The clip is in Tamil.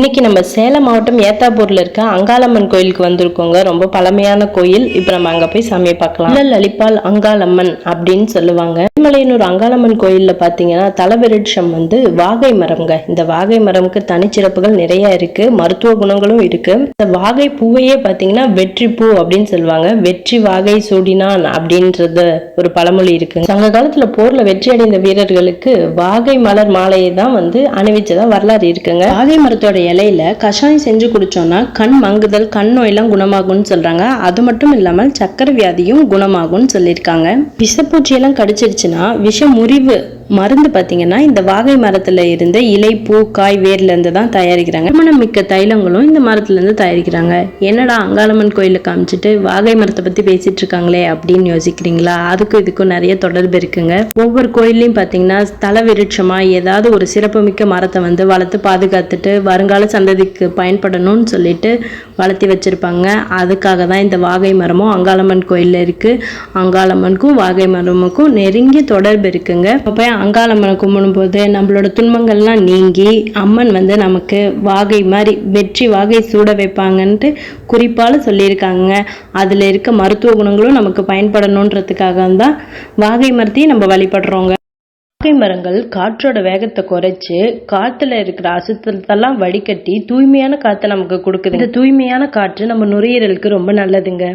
இன்னைக்கு நம்ம சேலம் மாவட்டம் ஏத்தாப்பூர்ல இருக்க அங்காளம்மன் கோயிலுக்கு வந்திருக்கோங்க. ரொம்ப பழமையான கோயில். இப்போ நம்ம அங்க போய் சாமியை பார்க்கலாம். இல்லல் அங்காளம்மன் அப்படின்னு சொல்லுவாங்க. மலையனூர் அங்காளம்மன் கோயில்ல பாத்தீங்கன்னா தலவிருட்சம் வந்து வாகை மரம்ங்க. இந்த வாகை மரம்க்கு தனிச்சிறப்புகள் நிறைய இருக்கு. மருத்துவ குணங்களும் இருக்கு. இந்த வாகை பூவையே பாத்தீங்கன்னா வெற்றி பூ அப்படின்னு சொல்லுவாங்க. வெற்றி வாகை சூடினான் அப்படின்றது ஒரு பழமொழி இருக்கு சங்க காலத்துல போர்ல வெற்றி அடைந்த வீரர்களுக்கு வாகை மலர் மாலையை தான் வந்து அணிவிச்சதா வரலாறு இருக்குங்க. வாகை மரத்தோட இலையில கஷாயம் செஞ்சு குடிச்சோம்னா கண் மங்குதல் கண் நோயெல்லாம் குணமாகும்னு சொல்றாங்க. அது மட்டும் இல்லாமல் சக்கரை வியாதியும் குணமாகும்னு சொல்லியிருக்காங்க. விஷப்பூச்சியெல்லாம் கடிச்சிருச்சுன்னா விஷ முறிவு மருந்து பார்த்தீங்கன்னா இந்த வாகை மரத்துல இருந்து இலை பூ காய் வேர்ல இருந்து தான் தயாரிக்கிறாங்க. மனம் மிக்க தைலங்களும் இந்த மரத்துல இருந்து தயாரிக்கிறாங்க. என்னடா அங்காளம்மன் கோயில காமிச்சிட்டு வாகை மரத்தை பத்தி பேசிட்டு இருக்காங்களே அப்படின்னு யோசிக்கிறீங்களா? அதுக்கும் இதுக்கும் நிறைய தொடர்பு இருக்குங்க. ஒவ்வொரு கோயில்லையும் பார்த்தீங்கன்னா ஸ்தல விருட்சமா ஏதாவது ஒரு சிறப்புமிக்க மரத்தை வந்து வளர்த்து பாதுகாத்துட்டு வருங்கால சந்ததிக்கு பயன்படணும்னு சொல்லிட்டு வளர்த்தி வச்சிருப்பாங்க. அதுக்காக தான் இந்த வாகை மரமும் அங்காளம்மன் கோயில்ல இருக்கு. அங்காளம்மனுக்கும் வாகை மரமுக்கும் நெருங்கிய தொடர்பு இருக்குங்க. அப்போ அங்காளம்மனை கும்பிடும்போது நம்மளோட துன்பங்கள்லாம் நீங்கி அம்மன் வந்து நமக்கு வாகை மாதிரி வெற்றி வாகை சூட வைப்பாங்கன்ட்டு குறிப்பால சொல்லியிருக்காங்க. அதில் இருக்க மருத்துவ குணங்களும் நமக்கு பயன்படணுன்றதுக்காக தான் வாகை மரத்தையும் நம்ம வழிபடுறோங்க. வாகை மரங்கள் காற்றோட வேகத்தை குறைச்சு காத்துல இருக்கிற அசுத்தத்தெல்லாம் வடிகட்டி தூய்மையான காற்றை நமக்கு கொடுக்குது. இந்த தூய்மையான காற்று நம்ம நுரையீரலுக்கு ரொம்ப நல்லதுங்க.